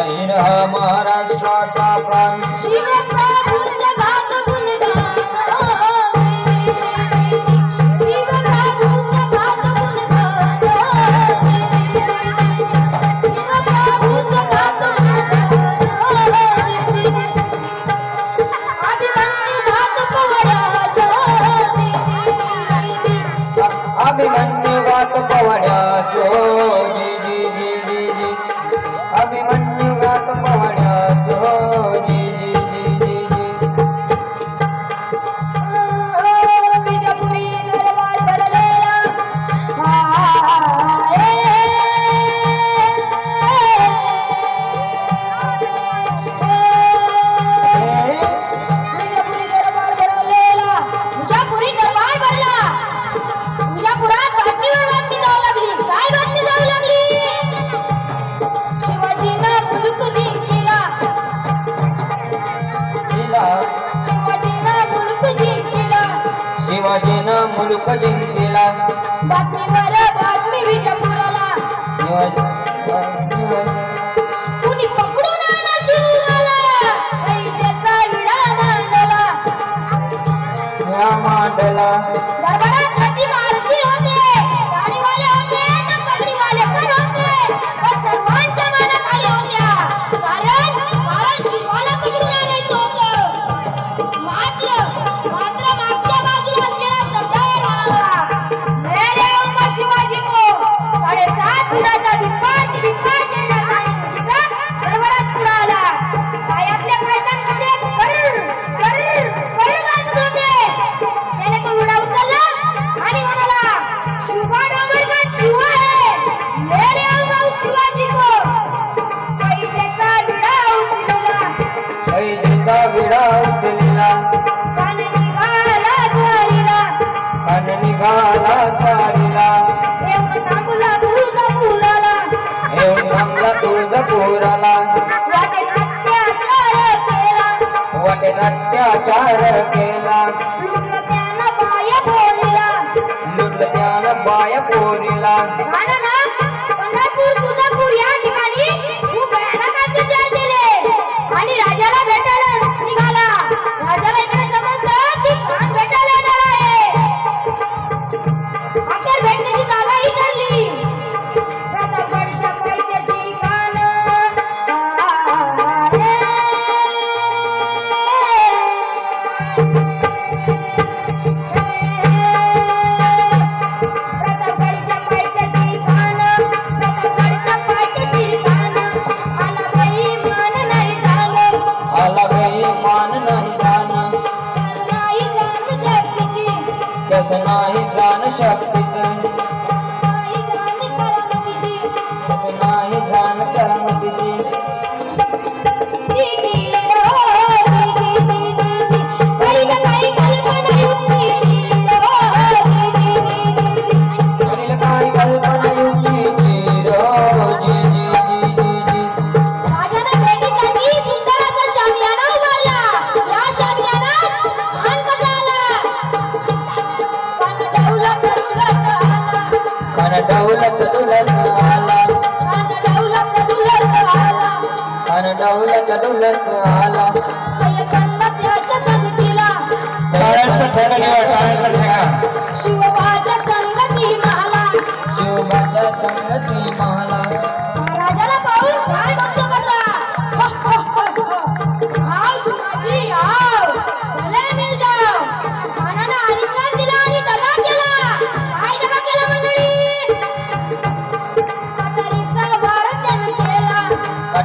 जैन हा महाराष्ट्राचा प्राण. मुलूक जिंकलेला. बातमीवर बातमी विजयपुराला हो. प्रचार केला. लुटल्यानं बाय पोरीला तस नाही जाण शक्तीच? अन डौलत डुलत आला अन डौलत डुलत आला सगळ्यांचं ठरलं सगळ्यांचं ठरलं संगती मला शिवबाच्या संगती